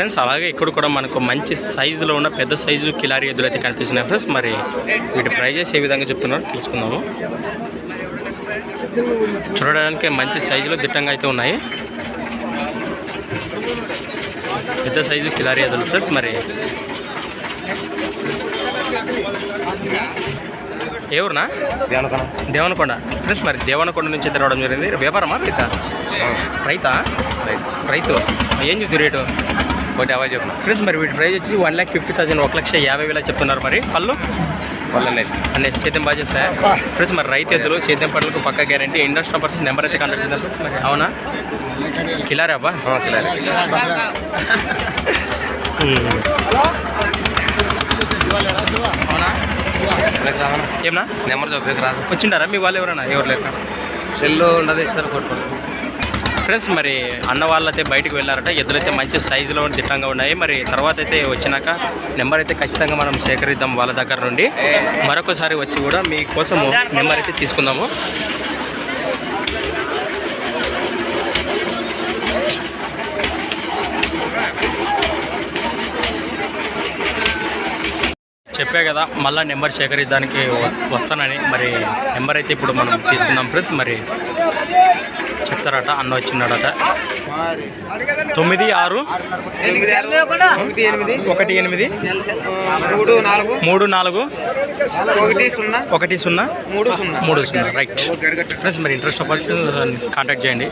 Friends అలాగే ఇక్కడ కూడా మనకు మంచి సైజులో ఉన్న పెద్ద సైజు కిలారి ఎద్దులు అయితే కనిపిస్తున్నాయి ఫ్రెండ్స్. మరి వీటి ప్రైజెస్ ఏ విధంగా చెప్తున్నారో తెలుసుకుందాము. చూడడానికి మంచి సైజులో దిట్టంగా అయితే ఉన్నాయి. పెద్ద సైజు కిలారి ఎద్దులు ఫ్రెండ్స్ మరి. ఏ ఊరునా? దేవనకొండ. దేవనకొండ. ఫ్రెండ్స్ మరి దేవనకొండ నుంచి అయితే రావడం జరిగింది. వ్యాపారమా రైతా? రైతా? రైతు. ఏం చెప్తుంది రేటు? ఒకటి అవై చెప్పు. ఫ్రెండ్స్ మరి వీటి ప్రైస్ వచ్చి వన్ ల్యాక్ ఫిఫ్టీ థౌసండ్ ఒక లక్ష యాభై వేల చెప్తున్నారు మరి. పళ్ళు? వాళ్ళ నెక్స్ట్ అన్నీ సేద్యం బాగా చేస్తాయా? ఫ్రెండ్స్ మరి రైతు ఎద్దులు సేద్యం పనులకు పక్క గ్యారంటీ ఇండస్ట్రీ పర్సెంట్ నెంబర్ అయితే కాంటాక్ట్ చేద్దాం. ఫ్రెండ్స్ మరి? అవునా కిలారా. అబ్బా అవునా? ఏమన్నా? నెంబర్ చెప్పేకి రాదు. వచ్చిండారా మీ వాళ్ళు ఎవరైనా ఎవరు లేరు? సెల్లు ఉండదు ఇస్తారు కొట్టుకోండి ఫ్రెండ్స్ మరి అన్న వాళ్ళైతే బయటకు వెళ్ళారట. ఎద్దులైతే మంచి సైజులో దిట్టంగా ఉన్నాయి. మరి తర్వాత అయితే వచ్చినాక నెంబర్ అయితే ఖచ్చితంగా మనం సేకరిద్దాం వాళ్ళ దగ్గర నుండి. మరొకసారి వచ్చి కూడా మీకోసము నెంబర్ అయితే తీసుకుందాము. చెప్పే కదా మళ్ళీ నెంబర్ సేకరించడానికి వస్తానని. మరి నెంబర్ అయితే ఇప్పుడు మనం తీసుకుందాం ఫ్రెండ్స్. మరి చెప్తారట అన్న వచ్చిన్నాడట తొమ్మిది ఆరు? ఒకటి ఎనిమిది? ఒకటి ఎనిమిది? మూడు నాలుగు? మూడు నాలుగు? ఒకటి సున్నా? ఒకటి సున్నా? మూడు సున్నా. మూడు సున్నా రైట్. ఫ్రెండ్స్ మరి ఇంట్రెస్ట్ పర్సన్ కాంటాక్ట్ చేయండి.